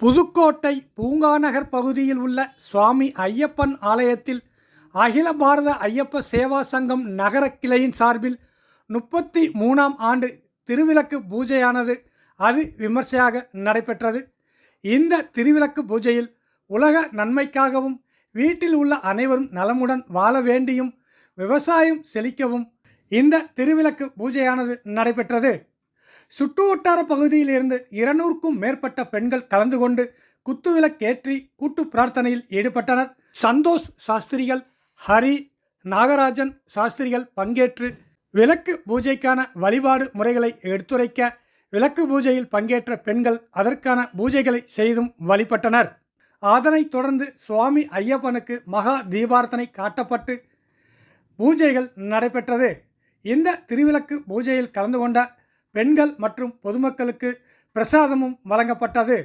புதுக்கோட்டை பூங்காநகர் பகுதியில் உள்ள சுவாமி ஐயப்பன் ஆலயத்தில் அகில பாரத ஐயப்ப சேவா சங்கம் நகர கிளையின் சார்பில் முப்பத்தி மூணாம் ஆண்டு திருவிளக்கு பூஜையானது அது விமர்சையாக நடைபெற்றது. இந்த திருவிளக்கு பூஜையில் உலக நன்மைக்காகவும் வீட்டில் உள்ள அனைவரும் நலமுடன் வாழ வேண்டியும் விவசாயம் செழிக்கவும் இந்த திருவிளக்கு பூஜையானது நடைபெற்றது. சுற்றுவட்டார பகுதியில் இருந்து இருநூறுக்கும் மேற்பட்ட பெண்கள் கலந்து கொண்டு குத்துவிளக்கேற்றி கூட்டு பிரார்த்தனையில் ஈடுபட்டனர். சந்தோஷ் சாஸ்திரிகள் ஹரி நாகராஜன் சாஸ்திரிகள் பங்கேற்று விளக்கு பூஜைக்கான வழிபாடு முறைகளை எடுத்துரைக்க விளக்கு பூஜையில் பங்கேற்ற பெண்கள் அதற்கான பூஜைகளை செய்தும் வழிபட்டனர். அதனைத் தொடர்ந்து சுவாமி ஐயப்பனுக்கு மகா தீபார்த்தனை காட்டப்பட்டு பூஜைகள் நடைபெற்றது. இந்த திருவிளக்கு பூஜையில் கலந்து கொண்ட பெண்கள் மற்றும் பொதுமக்களுக்கு பிரசாதமும் வழங்கப்பட்டது.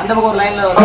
அந்த பக்கம் ஒரு லைன்ல வரும்.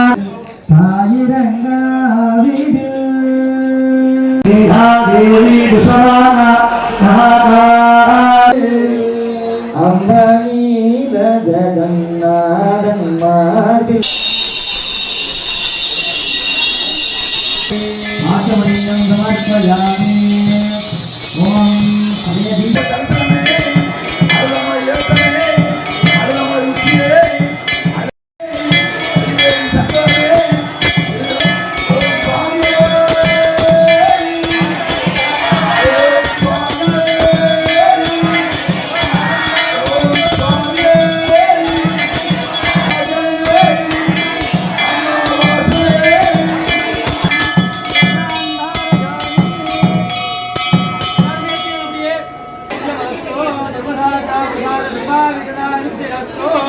అంబనీల జగన్నాథన్మాది ఆచమనీయం సమర్పయామి ఓం హరే സർവാവിഘ്നാനും തിരക്കോ?